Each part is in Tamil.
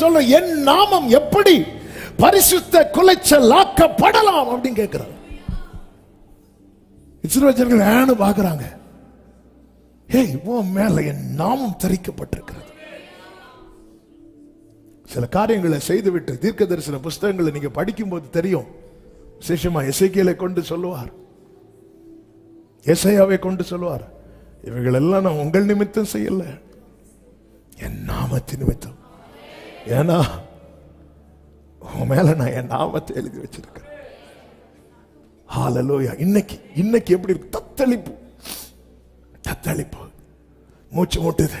சொல்ற என் நாமம் எப்படி பரிசுத்த குலைச்சலாக்கப்படலாம்? அப்படின்னு கேட்கிறார். இஸ்ரவேலர்கள் ஏன்னு பாக்குறாங்க ஏய் உன் மேல என் நாமம் தரிக்கப்பட்டிருக்கிறது சில காரியங்களை செய்துவிட்டு தீர்க்க தரிசன புஸ்தகங்களை நீங்க படிக்கும்போது தெரியும். விசேஷமா இசைக்கியலை கொண்டு சொல்லுவார். இசையாவை கொண்டு சொல்லுவார். இவைகள் எல்லாம் நான் உங்கள் நிமித்தம் செய்யல. என் நாமத்தின் நிமித்தம். ஏன்னா உன் மேல நான் என் நாமத்தை எழுதி வச்சிருக்கிறேன் ஹalleluya இன்னைக்கு இன்னைக்கு எப்படி இருக்கு? தத்தளிப்பு. தத்தளிப்பு. மூச்சு மூட்டுது.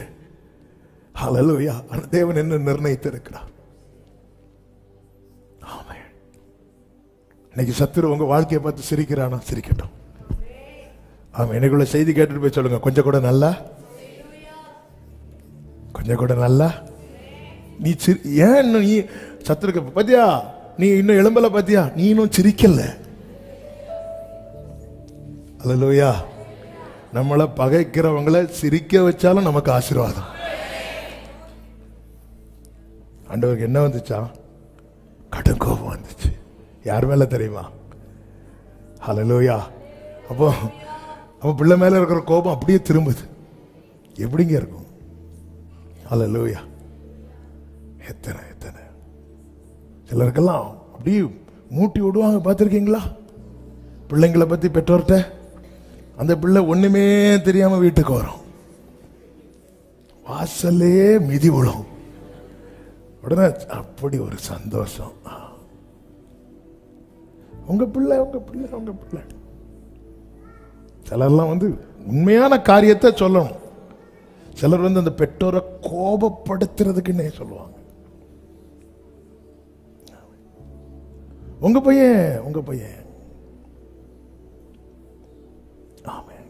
ஹாலலோயா ஆனா தேவன் என்ன நிர்ணயித்திருக்கிறார்? ஆமென். இன்னைக்கு சத்துரு உங்க வாழ்க்கையை பார்த்து சிரிக்கிறானா? சிரிக்கட்டும். ஆமா எனக்குள்ள செய்தி கேட்டுட்டு போய் சொல்லுங்க. கொஞ்சம் கூட நல்லா? கொஞ்சம் கூட நல்லா? நீ சிரி ஏன் இன்னும் நீ சத்துருக்க பாத்தியா? நீ இன்னும் எழும்பல பாத்தியா? நீ இன்னும் சிரிக்கல. அல்லலூயா. நம்மளை பகைக்கிறவங்களை சிரிக்க வச்சாலும் நமக்கு ஆசீர்வாதம். ஆண்டவருக்கு என்ன வந்துச்சா? கடும் கோபம் வந்துச்சு. யார் மேல தெரியுமா? ஹலலோயா அப்போ அப்போ பிள்ளை மேல இருக்கிற கோபம் அப்படியே திரும்புது. எப்படிங்க இருக்கும்? ஹலலோயா எத்தனை எத்தனை? சிலருக்கெல்லாம் அப்படியே மூட்டி விடுவாங்க பார்த்துருக்கீங்களா? பிள்ளைங்களை பத்தி பெற்றோர்கிட்ட அந்த பிள்ளை ஒண்ணுமே தெரியாம வீட்டுக்கு வரும். வாசல்லே மிதி விழும். உடனே அப்படி ஒரு சந்தோஷம். உங்க பிள்ளை உங்க பிள்ளை உங்க பிள்ளை. சிலர்லாம் வந்து உண்மையான காரியத்தை சொல்லணும். சிலர் வந்து அந்த பெற்றோரை கோபப்படுத்துறதுக்குன்னே சொல்லுவாங்க. உங்க பையன் உங்க பையன். ஆமாம்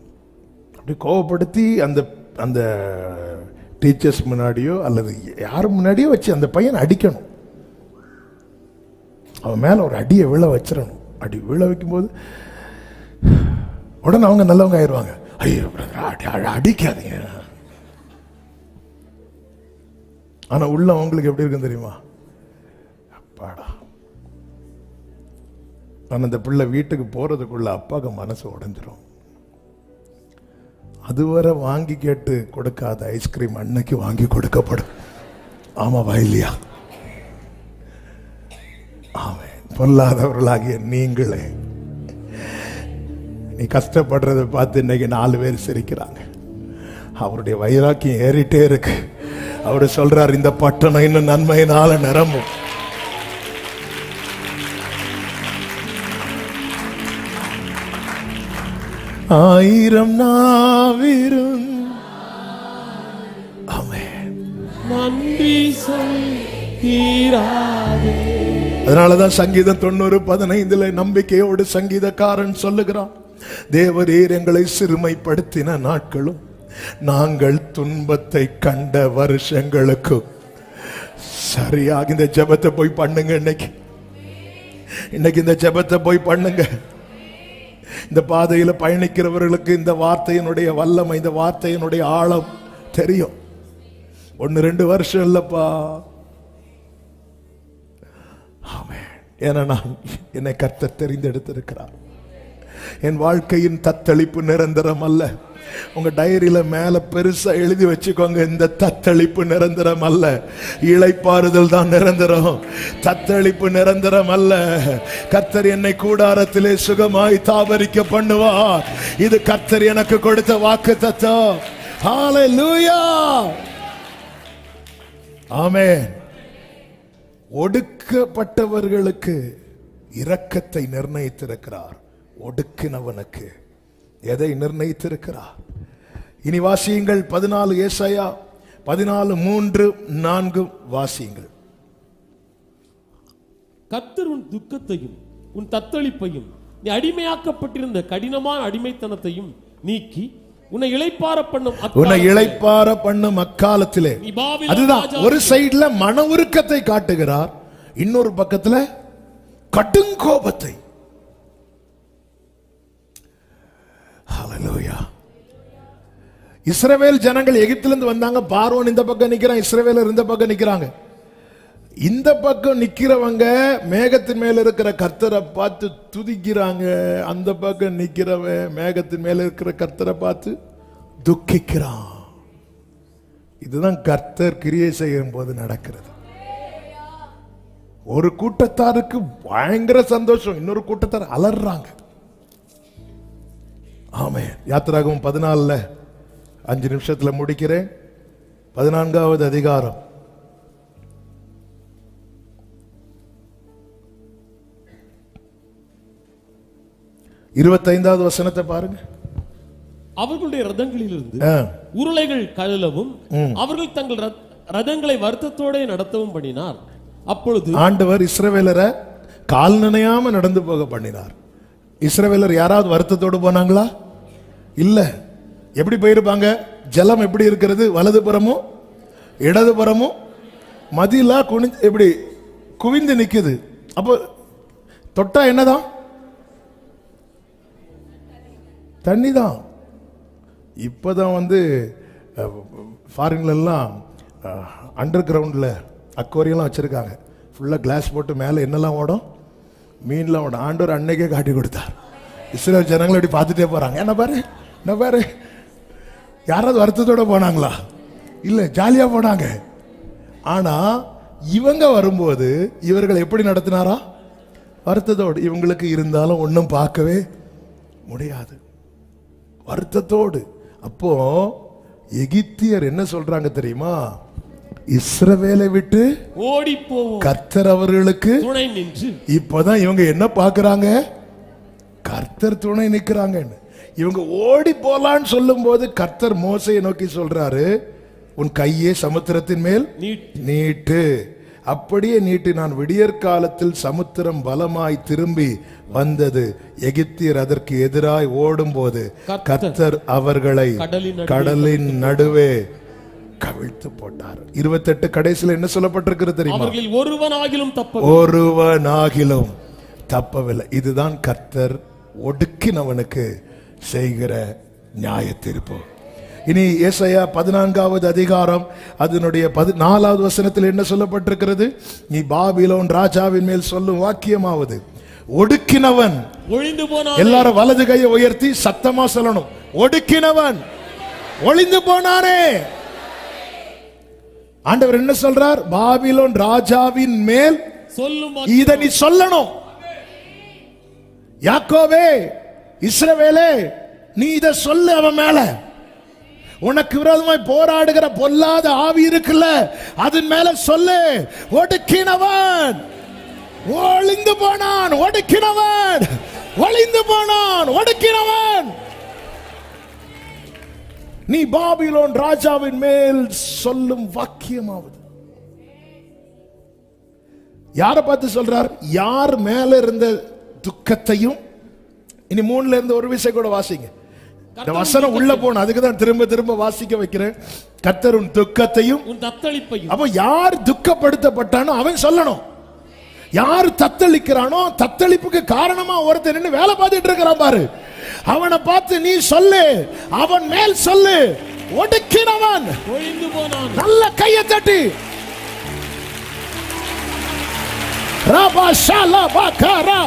அப்படி கோவப்படுத்தி அந்த அந்த டீச்சர்ஸ் முன்னாடியோ அல்லது யார் முன்னாடியோ வச்சு அந்த பையனை அடிக்கணும். அவன் மேலே ஒரு அடியை விழ வச்சிடணும். அடி விழ வைக்கும்போது உடனே அவங்க நல்லவங்க ஆயிடுவாங்க. ஐயோ அடி அடிக்காதீங்க. ஆனால் உள்ள அவங்களுக்கு எப்படி இருக்குன்னு தெரியுமா? அப்பாடா. ஆனால் அந்த பிள்ளை வீட்டுக்கு போறதுக்குள்ள அப்பாவுக்கு மனசு உடைஞ்சிரும். அதுவரை வாங்கி கேட்டு கொடுக்காத ஐஸ்கிரீம் அன்னைக்கு வாங்கி கொடுக்கப்படும். ஆமாவா இல்லையா ஆமென். பொல்லாதவர்களாகிய நீங்களே. நீ கஷ்டப்படுறதை பார்த்து இன்னைக்கு நாலு பேர் சிரிக்கிறாங்க. அவருடைய வைராக்கியம் ஏறிட்டே இருக்கு. அவரு சொல்றார் இந்த பட்டணம் இன்னும் நன்மையினால நிரம்பும். ஆயிரம் நாவிரும். நன்றி அதனாலதான் சங்கீதம் தொண்ணூறு பதினைந்துல நம்பிக்கையோடு சங்கீதக்காரன் சொல்லுகிறான் தேவரீர் எங்களை சிறுமைப்படுத்தின நாட்களும் நாங்கள் துன்பத்தை கண்ட வருஷங்களுக்கும் சரியாக இந்த ஜெபத்தை போய் பண்ணுங்க இன்னைக்கு. இன்னைக்கு இந்த ஜெபத்தை போய் பண்ணுங்க. இந்த பாதையில பயணிக்கிறவர்களுக்கு இந்த வார்த்தையினுடைய வல்லமை இந்த வார்த்தையினுடைய ஆழம் தெரியும். ஒன்று ரெண்டு வருஷம் இல்லப்பா. ஆமே ஏன்னா நான் என்னை கர்த்தர் தெரிந்தெடுத்திருக்கிறார். என் வாழ்க்கையின் தத்தளிப்பு நிரந்தரம் அல்ல உங்க டைரியில மேல பெருசா எழுதி வச்சுக்கோங்க. இந்த தத்தளிப்பு நிரந்தரம் அல்ல இழைப்பாறுதல் தான் நிரந்தரம். தத்தளிப்பு நிரந்தரம் அல்ல கத்தர் என்னை கூடாரத்திலே சுகமாய் தாவரிக்க பண்ணுவா இது கத்தர் எனக்கு கொடுத்த வாக்கு தத்துவம். ஹalleluya ஆமென். ஒடுக்கப்பட்டவர்களுக்கு இரக்கத்தை நிர்ணயித்திருக்கிறார். ஒடுக்கினவனுக்கு எதை நிர்ணயித்திருக்கிறார் இனி வாசியுங்கள் பதினாலு ஏசாயா பதினாலு மூன்று நான்கு வாசியுங்கள். கர்த்தர் உன் துக்கத்தையும் உன் தத்தளிப்பையும் நீ அடிமையாக்கப்பட்டிருந்த கடினமான அடிமைத்தனத்தையும் நீக்கி உன்னை இளைப்பார பண்ணும் உன்னை அக்காலத்திலே இளைப்பார பண்ணும் அக்காலத்திலே. அதுதான் ஒரு சைடுல மன உருக்கத்தை காட்டுகிறார் இன்னொரு பக்கத்துல கடுங்கோபத்தை. இஸ்ரவேல் ஜனங்கள் எகிப்திலிருந்து வந்தாங்க. பார்வோன் இந்த பக்கம் நிற்கிறான் இஸ்ரவேலர் இந்த பக்கம் நிற்கிறாங்க இந்த பக்கம் நிற்கிறவங்க மேகத்தின் மேல இருக்கிற கர்த்தரை பார்த்து துதிக்கிறாங்க. அந்த பக்கம் நிற்கிறவன் மேகத்தின் மேல இருக்கிற கர்த்தரை பார்த்து துக்கிக்கிறான். இதுதான் கர்த்தர் கிரியை செய்யும் போது நடக்கிறது. ஒரு கூட்டத்தாருக்கு பயங்கர சந்தோஷம். இன்னொரு கூட்டத்தார் அலறாங்க. ஆமே யாத்திராகவும் பதினாலுல அஞ்சு நிமிஷத்துல முடிக்கிறேன். பதினான்காவது அதிகாரம். இருபத்தைந்தாவது வசனத்தை பாருங்க. அவர்களுடைய ரதங்களிலிருந்து உருளைகள் கழலவும் அவர்கள் தங்கள் ரத்- ரதங்களை வருத்தத்தோட நடத்தவும் பண்ணினார். அப்பொழுது ஆண்டவர் இஸ்ரவேலரை கால் நனையாம நடந்து போக பண்ணினார். இஸ்ரவேலர் யாராவது வருத்தத்தோடு போனாங்களா? இல்ல. எப்படி போயிருப்பாங்க? ஜலம் எப்படி இருக்கிறது? வலது புறமும் இடது புறமும் மதிலா குனி எப்படி? குவிந்து நிற்குது அப்போ தொட்டா என்னதான்? தண்ணி தான் இப்போதான் வந்து ஃபாரின்லலாம் அண்டர் கிரவுண்டில் அக்வாரியெல்லாம் வச்சுருக்காங்க. ஃபுல்லாக கிளாஸ் போட்டு மேலே என்னெல்லாம் ஓடும்? மீன்லாம் ஓடும் ஆண்டவர் அன்னைக்கே காட்டி கொடுத்தார். இஸ்ரேல் ஜனங்களை அப்படி பார்த்துட்டே போகிறாங்க என்ன பாரு? என்ன பாரு? யாராவது வருத்தத்தோடு போனாங்களா? இல்லை ஜாலியாக போனாங்க. ஆனால் இவங்க வரும்போது இவர்கள் எப்படி நடத்தினாரா? வருத்தத்தோடு. இவங்களுக்கு இருந்தாலும் ஒன்றும் பார்க்கவே முடியாது. வருத்தத்தோடு. அப்போ எகிப்தியர் என்ன சொல்றாங்க தெரியுமா? இஸ்ரவேலை விட்டு ஓடி போவோம் கர்த்தர் அவர்களுக்கு துணை நின்று. இப்பதான் இவங்க என்ன பார்க்கறாங்க? கர்த்தர் துணை நிக்கிறாங்கன்னு இவங்க ஓடி போலான்னு சொல்லும்போது கர்த்தர் மோசையை நோக்கி சொல்றாரு உன் கையே சமுத்திரத்தின் மேல் நீட்டி. அப்படியே நீட்டு. நான் விடியற் காலத்தில் சமுத்திரம் பலமாய் திரும்பி வந்தது. எகிப்தியர் அதற்கு எதிராய் ஓடும்போது கர்த்தர் கர்த்தர் அவர்களை கடலின் நடுவே கவிழ்த்து போட்டார். இருபத்தெட்டு கடைசியில் என்ன சொல்லப்பட்டிருக்கிறது தெரியுமா? ஒருவனாகிலும் தப்ப ஒருவனாகிலும் தப்பவில்லை. இதுதான் கர்த்தர் ஒடுக்கினவனுக்கு செய்கிற நியாய தீர்ப்பு. இனி ஏசாயா பதினான்காவது அதிகாரம் அதனுடைய பதி நாலாவது வசனத்தில் என்ன சொல்லப்பட்டிருக்கிறது? நீ பாபிலோன் ராஜாவின் மேல் சொல்லும் வாக்கியமாவது ஒடுக்கினவன் ஒழிந்து போனா எல்லாரும் வலது கையை உயர்த்தி சத்தமா சொல்லணும். ஒடுக்கினவன் ஒளிந்து போனானே. ஆண்டவர் என்ன சொல்றார்? பாபிலோன் ராஜாவின் மேல் சொல்லும் இத நீ சொல்லணும். யாக்கோவே இஸ்ரவேலே நீ இத சொல்லு அவன் மேல. உனக்கு விரோதமாய் போராடுகிற பொல்லாத ஆவி இருக்குல்ல அதன் மேல சொல்லு. ஒடுக்கினவன். ஒளிந்து போனான் ஒடுக்கினவன். ஒளிந்து போனான் ஒடுக்கினவன். நீ பாபிலோன் ராஜாவின் மேல் சொல்லும் வாக்கியமாவது. யாரை பார்த்து சொல்றார்? யார் மேல இருந்த துக்கத்தையும் இனி மூணுல இருந்து ஒரு விஷயம் கூட வாசிங்க. இந்த வசனம் உள்ள போன அதுக்கு தான் திரும்ப திரும்ப வாசிக்க வைக்கிறேன். கர்த்தர் உன் துக்கத்தையும் உன் தத்தளிப்பையும். அப்போ யார் துக்கப்படுத்தப்பட்டானோ அவன் சொல்லணும். யார் தத்தளிக்கிறானோ தத்தளிப்புக்கு காரணமா ஒருத்தர் நின்னு வேலை பார்த்துட்டு இருக்கிறான் பாரு. அவனை பார்த்து நீ சொல்லு அவன் மேல் சொல்லு. ஒடுக்கினவன். ஒழிந்து போனான். நல்ல கையை தட்டி. ராபா ஷாலா பாக்காரா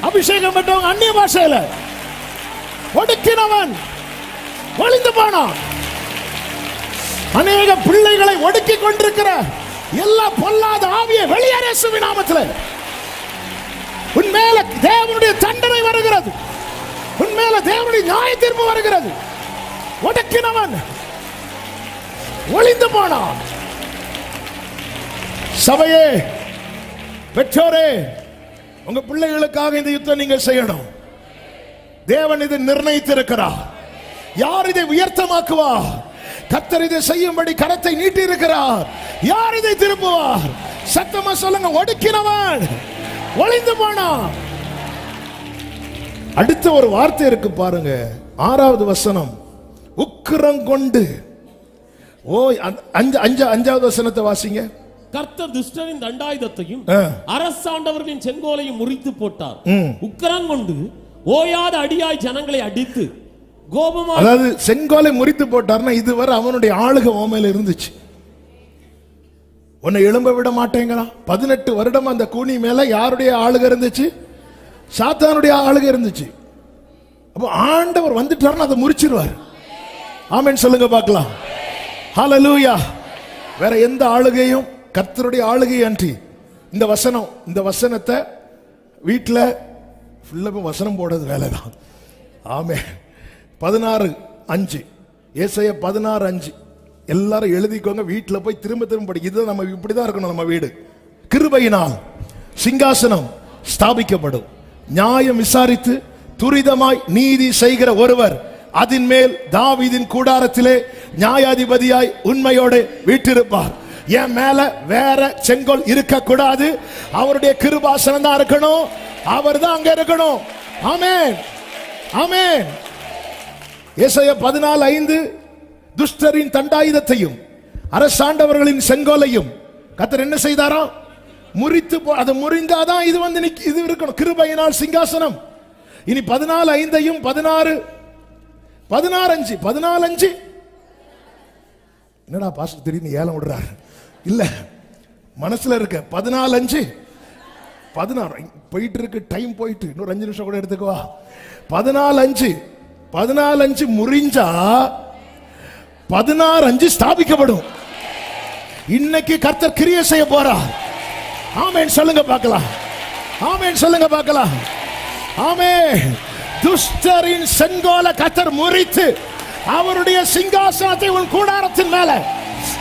அபிஷேகம் பெற்றவங்க அந்நிய பாஷையில. ஒடுக்கினவன். ஒளிந்து போனான். அநேக பிள்ளைகளை ஒடுக்கி கொண்டிருக்கிற எல்லா பொல்லாத ஆவியை வெளியேற நாமத்தில். உன் மேல தேவனுடைய தண்டனை வருகிறது. உன் மேல தேவனுடைய நியாய தீர்ப்பு வருகிறது. ஒடுக்கினவன் ஒளிந்து போனான். சபையே பெற்றோரே உங்க பிள்ளைகளுக்காக இந்த யுத்தம் நீங்க செய்யணும். தேவன் இதை நிர்ணயித்திருக்கிறார். யார் இதை உயர்த்தமாக்குவா கத்தர் இதை செய்யும்படி கரத்தை நீட்டி இருக்கிறார் யார் இதை திருப்புவார்? சத்தமா சொல்லுங்க ஒடுக்கினவன் ஒளிந்து போனான். அடுத்த ஒரு வார்த்தை இருக்கு பாருங்க. ஆறாவது வசனம். உக்கிரம் கொண்டு ஓ அஞ்சு அஞ்சு அஞ்சாவது வசனத்தை வாசிங்க. கர்த்தர் துஷ்டரின் தண்டாயுதத்தையும். அரசாண்டவர்களின் செங்கோலையும் முறித்து போட்டார். ம். உக்கரங்கொண்டு ஓயாத அடியாய் ஜனங்களை அடித்து கோபமாக அதாவது செங்கோலை முறித்து போட்டார்னா இதுவரை அவனுடைய ஆளுகை மேல இருந்துச்சு. உன்னை எழும்ப விட மாட்டேங்கிறான் பதினெட்டு வருடம் அந்த கூனி மேல யாருடைய ஆளுக இருந்துச்சு? சாத்தானுடைய ஆளுகை இருந்துச்சு. அப்போ ஆண்டவர் வந்துட்டாருன்னு அதை முறிச்சிருவார். ஆமென் சொல்லுங்க பார்க்கலாம். ஹலலூயா வேற எந்த ஆளுகையும் கர்த்தருடைய ஆளுகை அன்றி இந்த வசனம் இந்த வசனத்தை வீட்டில் ஃபுல்லாக வசனம் போடுறது வேலை தான் ஆமே பதினாறு அஞ்சு. ஏசைய பதினாறு அஞ்சு. எல்லாரும் எழுதிக்கோங்க வீட்டில் போய் திரும்ப திரும்ப படி. இது நம்ம இப்படி தான் இருக்கணும் நம்ம வீடு. கிருபையினால் சிங்காசனம் ஸ்தாபிக்கப்படும். நியாயம் விசாரித்து துரிதமாய் நீதி செய்கிற ஒருவர் அதன் மேல் தாவிதின் கூடாரத்திலே நியாயாதிபதியாய் உண்மையோடு வீட்டிருப்பார் என் மேல வேற செங்கோல் இருக்க கூடாது அவருடைய கிருபாசனம் தான் இருக்கணும். அவர் தான் அங்க இருக்கணும். ஆமேன். ஆமேன். ஏசாயா பதினாலு ஐந்து துஷ்டரின் தண்டாயுதத்தையும் அரசாண்டவர்களின் செங்கோலையும் கத்தர் என்ன செய்தாராம் முறித்து போ- அது முறிந்தாதான் இது வந்து இது இருக்கணும். கிருபையினால் சிங்காசனம். இனி பதினாலு ஐந்தையும் பதினாறு பதினாறு அஞ்சு பதினாலு அஞ்சு என்னடா பாஸ்டர் திடீர்னு ஏலம் விடுறாரு? இல்ல மனசுல இருக்க பதினாலு அஞ்சு பதினாறு போயிட்டு இருக்கு டைம் போயிட்டு. இன்னொரு அஞ்சு நிமிஷம் கூட எடுத்துக்குவா பதினாலு அஞ்சு பதினாலு அஞ்சு முறிஞ்சா பதினாறு அஞ்சு ஸ்தாபிக்கப்படும். இன்னைக்கு கர்த்தர் கிரியை செய்ய போறார். ஆமேன் சொல்லுங்க பார்க்கலாம். ஆமேன் சொல்லுங்க பார்க்கலாம். ஆமே துஷ்டரின் செங்கோல கத்தர் முறித்து அவருடைய சிங்காசனத்தை உன் கூடாரத்தின் மேல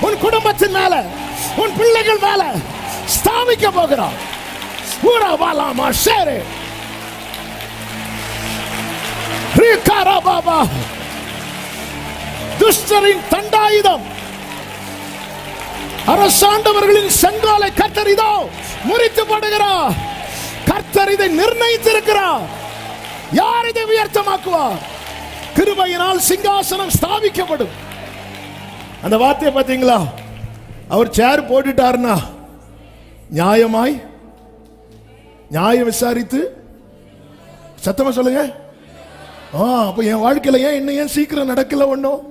உன் குடும்பத்தின் மேல உன் பிள்ளைகள் மேல ஸ்தாபிக்க போகிறார். ஊரா வாலாமா ஷேரே. பாபா துஷ்டரின் தண்டாயுதம் அரசாண்டவர்களின் செங்காலை கர்த்தர் இதோ முறித்து போடுகிறார். கர்த்தர் இதை நிர்ணயித்திருக்கிறார். யார் இதை உயர்த்தமாக்குவார்? கிருபையினால் சிங்காசனம் ஸ்தாபிக்கப்படும். அந்த வார்த்தையை பார்த்தீங்களா? அவர் சேர் போட்டுட்டார்னா நியாயமாய் நியாயம் விசாரித்து சத்தமா சொல்லுங்க. ஆ அப்ப என் வாழ்க்கையில ஏன் இன்னும் ஏன் சீக்கிரம் நடக்கல ஒன்றும்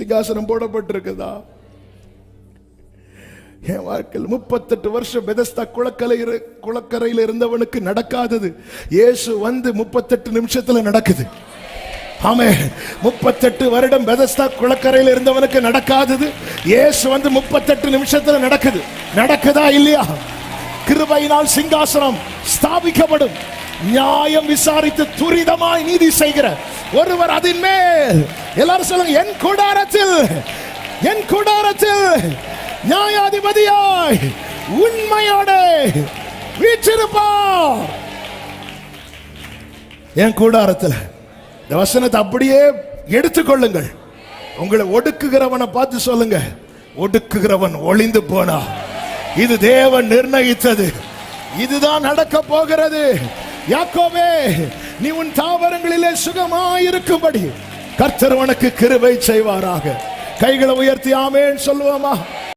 சிங்காசனம் போடப்பட்டிருக்குதா? என் வாழ்க்கையில் முப்பத்தெட்டு வருஷம் பெதஸ்தா குளக்கலை குளக்கரையில் இருந்தவனுக்கு நடக்காதது. இயேசு வந்து முப்பத்தெட்டு நிமிஷத்தில் நடக்குது. ஆமே. முப்பத்தெட்டு வருடம் பெதஸ்தா குளக்கரையில் இருந்தவனுக்கு நடக்காதது. இயேசு வந்து முப்பத்தெட்டு நிமிஷத்தில் நடக்குது. நடக்குதா இல்லையா? கிருபையினால் சிங்காசனம் ஸ்தாபிக்கப்படும். நியாயம் விசாரித்து துரிதமாய் நீதி செய்கிற ஒருவர் அதின் மேல். எல்லாரும் சொல்லுங்க என் கூடாரத்தில் என் கூடாரத்தில் நியாயாதிபதியாய் உண்மையோட வீற்றிருப்பார். என் கூடாரத்தில் இந்த வசனத்தை அப்படியே எடுத்துக்கொள்ளுங்கள். உங்களை ஒடுக்குகிறவனை பார்த்து சொல்லுங்க ஒடுக்குகிறவன் ஒளிந்து போனா. இது தேவன் நிர்ணயித்தது. இதுதான் நடக்க போகிறது. யாக்கோவே நீ உன் தாவரங்களிலே சுகமாயிருக்கும்படி கர்த்தர் உனக்கு கிருபை செய்வாராக. கைகளை உயர்த்தி ஆமேன் சொல்லுவோமா?